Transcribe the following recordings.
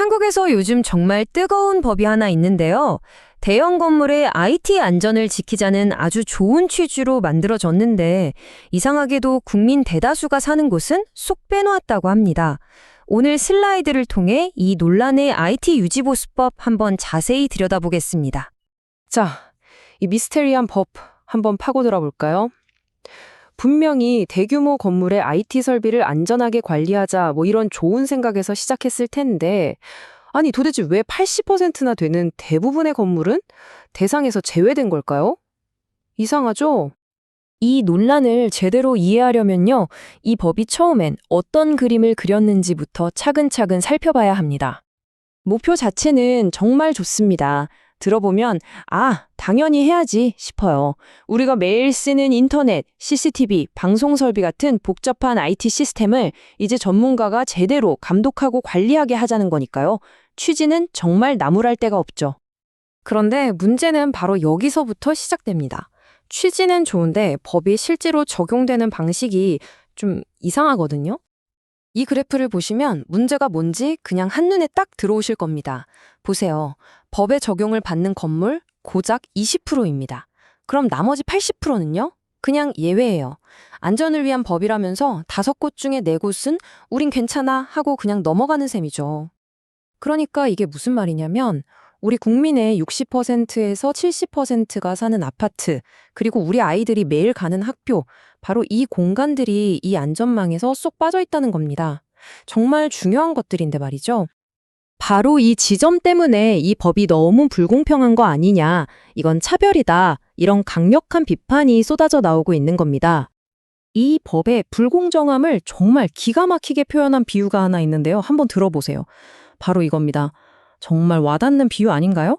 한국에서 요즘 정말 뜨거운 법이 하나 있는데요. 대형 건물의 IT 안전을 지키자는 아주 좋은 취지로 만들어졌는데 이상하게도 국민 대다수가 사는 곳은 쏙 빼놓았다고 합니다. 오늘 슬라이드를 통해 이 논란의 IT 유지보수법 한번 자세히 들여다보겠습니다. 자, 이 미스테리한 법 한번 파고들어 볼까요? 분명히 대규모 건물의 IT 설비를 안전하게 관리하자 뭐 이런 좋은 생각에서 시작했을 텐데 아니 도대체 왜 80%나 되는 대부분의 건물은 대상에서 제외된 걸까요? 이상하죠? 이 논란을 제대로 이해하려면요, 이 법이 처음엔 어떤 그림을 그렸는지부터 차근차근 살펴봐야 합니다. 목표 자체는 정말 좋습니다. 들어보면, 아, 당연히 해야지 싶어요. 우리가 매일 쓰는 인터넷, CCTV, 방송 설비 같은 복잡한 IT 시스템을 이제 전문가가 제대로 감독하고 관리하게 하자는 거니까요. 취지는 정말 나무랄 데가 없죠. 그런데 문제는 바로 여기서부터 시작됩니다. 취지는 좋은데 법이 실제로 적용되는 방식이 좀 이상하거든요. 이 그래프를 보시면 문제가 뭔지 그냥 한눈에 딱 들어오실 겁니다. 보세요. 법의 적용을 받는 건물 고작 20%입니다. 그럼 나머지 80%는요? 그냥 예외예요. 안전을 위한 법이라면서 다섯 곳 중에 네 곳은 우린 괜찮아 하고 그냥 넘어가는 셈이죠. 그러니까 이게 무슨 말이냐면 우리 국민의 60%에서 70%가 사는 아파트, 그리고 우리 아이들이 매일 가는 학교, 바로 이 공간들이 이 안전망에서 쏙 빠져 있다는 겁니다. 정말 중요한 것들인데 말이죠. 바로 이 지점 때문에 이 법이 너무 불공평한 거 아니냐, 이건 차별이다, 이런 강력한 비판이 쏟아져 나오고 있는 겁니다. 이 법의 불공정함을 정말 기가 막히게 표현한 비유가 하나 있는데요. 한번 들어보세요. 바로 이겁니다. 정말 와닿는 비유 아닌가요?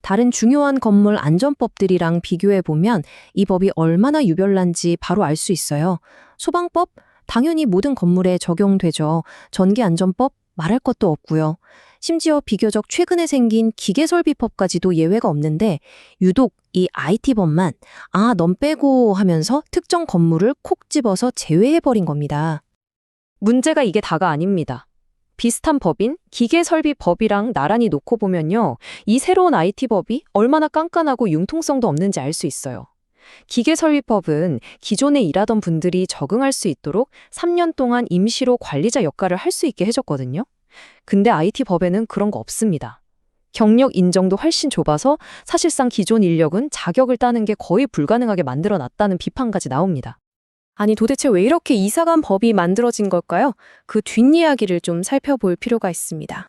다른 중요한 건물 안전법들이랑 비교해 보면 이 법이 얼마나 유별난지 바로 알 수 있어요. 소방법 당연히 모든 건물에 적용되죠. 전기안전법 말할 것도 없고요. 심지어 비교적 최근에 생긴 기계설비법까지도 예외가 없는데 유독 이 IT법만 아, 넌 빼고 하면서 특정 건물을 콕 집어서 제외해버린 겁니다. 문제가 이게 다가 아닙니다. 비슷한 법인 기계설비법이랑 나란히 놓고 보면요. 이 새로운 IT법이 얼마나 깐깐하고 융통성도 없는지 알 수 있어요. 기계설비법은 기존에 일하던 분들이 적응할 수 있도록 3년 동안 임시로 관리자 역할을 할 수 있게 해줬거든요. 근데 IT법에는 그런 거 없습니다. 경력 인정도 훨씬 좁아서 사실상 기존 인력은 자격을 따는 게 거의 불가능하게 만들어 놨다는 비판까지 나옵니다. 아니 도대체 왜 이렇게 이상한 법이 만들어진 걸까요? 그 뒷이야기를 좀 살펴볼 필요가 있습니다.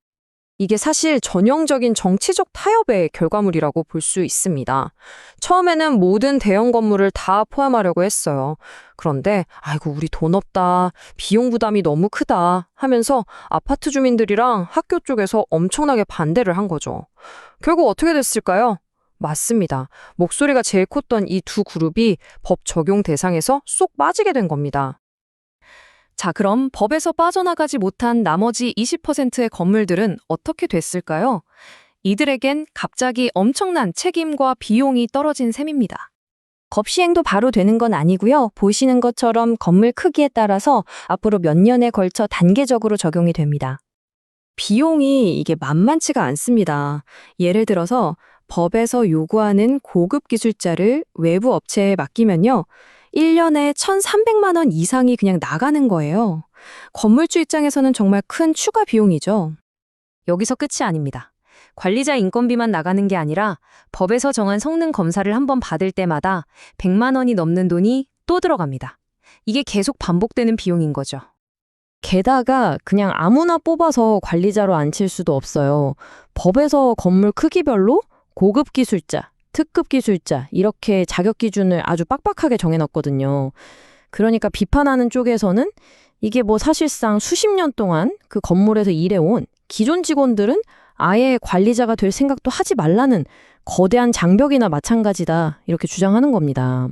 이게 사실 전형적인 정치적 타협의 결과물이라고 볼 수 있습니다. 처음에는 모든 대형 건물을 다 포함하려고 했어요. 그런데 아이고 우리 돈 없다. 비용 부담이 너무 크다 하면서 아파트 주민들이랑 학교 쪽에서 엄청나게 반대를 한 거죠. 결국 어떻게 됐을까요? 맞습니다. 목소리가 제일 컸던 이 두 그룹이 법 적용 대상에서 쏙 빠지게 된 겁니다. 자, 그럼 법에서 빠져나가지 못한 나머지 20%의 건물들은 어떻게 됐을까요? 이들에겐 갑자기 엄청난 책임과 비용이 떨어진 셈입니다. 법 시행도 바로 되는 건 아니고요. 보시는 것처럼 건물 크기에 따라서 앞으로 몇 년에 걸쳐 단계적으로 적용이 됩니다. 비용이 이게 만만치가 않습니다. 예를 들어서 법에서 요구하는 고급 기술자를 외부 업체에 맡기면요. 1년에 1,300만 원 이상이 그냥 나가는 거예요. 건물주 입장에서는 정말 큰 추가 비용이죠. 여기서 끝이 아닙니다. 관리자 인건비만 나가는 게 아니라 법에서 정한 성능 검사를 한번 받을 때마다 100만 원이 넘는 돈이 또 들어갑니다. 이게 계속 반복되는 비용인 거죠. 게다가 그냥 아무나 뽑아서 관리자로 앉힐 수도 없어요. 법에서 건물 크기별로 고급 기술자, 특급 기술자 이렇게 자격 기준을 아주 빡빡하게 정해놨거든요. 그러니까 비판하는 쪽에서는 이게 뭐 사실상 수십 년 동안 그 건물에서 일해온 기존 직원들은 아예 관리자가 될 생각도 하지 말라는 거대한 장벽이나 마찬가지다 이렇게 주장하는 겁니다.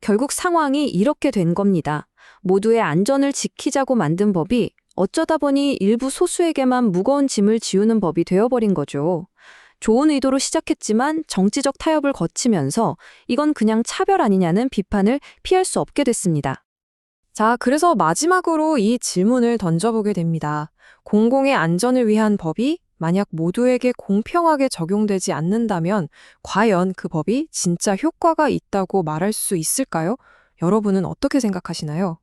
결국 상황이 이렇게 된 겁니다. 모두의 안전을 지키자고 만든 법이 어쩌다 보니 일부 소수에게만 무거운 짐을 지우는 법이 되어버린 거죠. 좋은 의도로 시작했지만 정치적 타협을 거치면서 이건 그냥 차별 아니냐는 비판을 피할 수 없게 됐습니다. 자, 그래서 마지막으로 이 질문을 던져보게 됩니다. 공공의 안전을 위한 법이 만약 모두에게 공평하게 적용되지 않는다면 과연 그 법이 진짜 효과가 있다고 말할 수 있을까요? 여러분은 어떻게 생각하시나요?